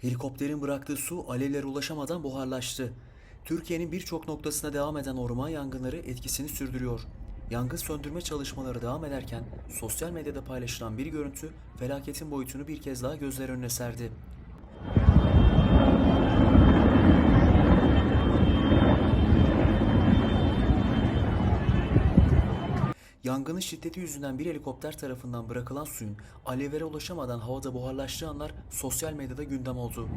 Helikopterin bıraktığı su alevlere ulaşamadan buharlaştı. Türkiye'nin birçok noktasına devam eden orman yangınları etkisini sürdürüyor. Yangın söndürme çalışmaları devam ederken sosyal medyada paylaşılan bir görüntü felaketin boyutunu bir kez daha gözler önüne serdi. Yangının şiddeti yüzünden bir helikopter tarafından bırakılan suyun alevlere ulaşamadan havada buharlaştığı anlar sosyal medyada gündem oldu.